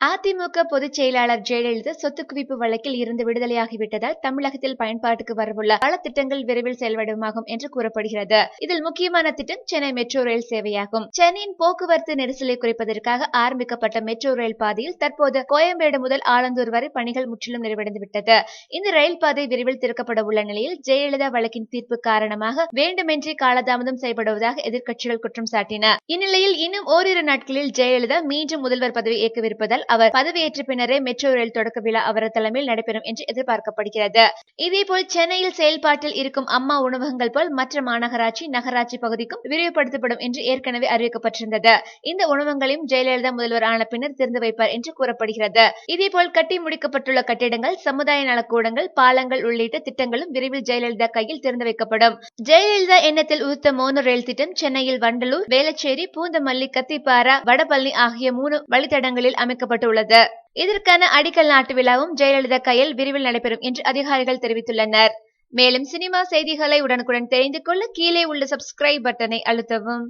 அதிமுக பொதுச் செயலாளர் ஜெயலலிதா சொத்து குவிப்பு வழக்கில் இருந்து விடுதலையாகிவிட்டதால் தமிழகத்தில் பயன்பாட்டுக்கு வரவுள்ள பல திட்டங்கள் விரைவில் செயல்படுமாகும் என்று கூறப்படுகிறது. இதில் முக்கியமான திட்டம் சென்னை மெட்ரோ ரயில் சேவையாகும். சென்னையின் போக்குவரத்து நெரிசலை குறைப்பதற்காக ஆரம்பிக்கப்பட்ட மெட்ரோ ரயில் பாதையில் தற்போது கோயம்பேடு முதல் ஆலந்தூர் வரை பணிகள் முற்றிலும் நிறைவடைந்துவிட்டது இந்த ரயில் பாதை விரைவில் திறக்கப்பட உள்ள நிலையில் ஜெயலலிதா வழக்கின் தீர்ப்பு காரணமாக வேண்டுமென்றே காலதாமதம் செய்யப்படுவதாக எதிர்க்கட்சிகள் குற்றம் சாட்டின. இந்நிலையில் இன்னும் ஓரிரு நாட்களில் ஜெயலலிதா மீண்டும் முதல்வர் பதவி ஏற்கவிருப்பதால் அவர் பதவியேற்ற பின்னரே மெட்ரோ ரயில் தொடக்க விழா அவரது தலைமையில் நடைபெறும் என்று எதிர்பார்க்கப்படுகிறது. இதேபோல் சென்னையில் செயல்பாட்டில் இருக்கும் அம்மா உணவகங்கள் போல் மற்ற மாநகராட்சி நகராட்சி பகுதிக்கும் விரிவுபடுத்தப்படும் என்று ஏற்கனவே அறிவிக்கப்பட்டிருந்தது. இந்த உணவகங்களையும் ஜெயலலிதா முதல்வர் ஆன பின்னர் திறந்து வைப்பார் என்று கூறப்படுகிறது. இதேபோல் கட்டி முடிக்கப்பட்டுள்ள கட்டிடங்கள் சமுதாய நலக்கூடங்கள் பாலங்கள் உள்ளிட்ட திட்டங்களும் விரைவில் ஜெயலலிதா கையில் திறந்து வைக்கப்படும். ஜெயலலிதா எண்ணத்தில் உதித்த மோனோ ரயில் திட்டம் சென்னையில் வண்டலூர் வேலச்சேரி பூந்தமல்லி கத்திப்பாரா வடபழனி ஆகிய மூணு வழித்தடங்களில் அறிவிக்கப்பட்டுள்ளது இதற்கான அடிக்கல் நாட்டு விழாவும் ஜெயலலிதா கையில் விரைவில் நடைபெறும் என்று அதிகாரிகள் தெரிவித்துள்ளனர். மேலும் சினிமா செய்திகளை உடனுக்குடன் தெரிந்து கொள்ள கீழே உள்ள சப்ஸ்கிரைப் பட்டனை அழுத்தவும்.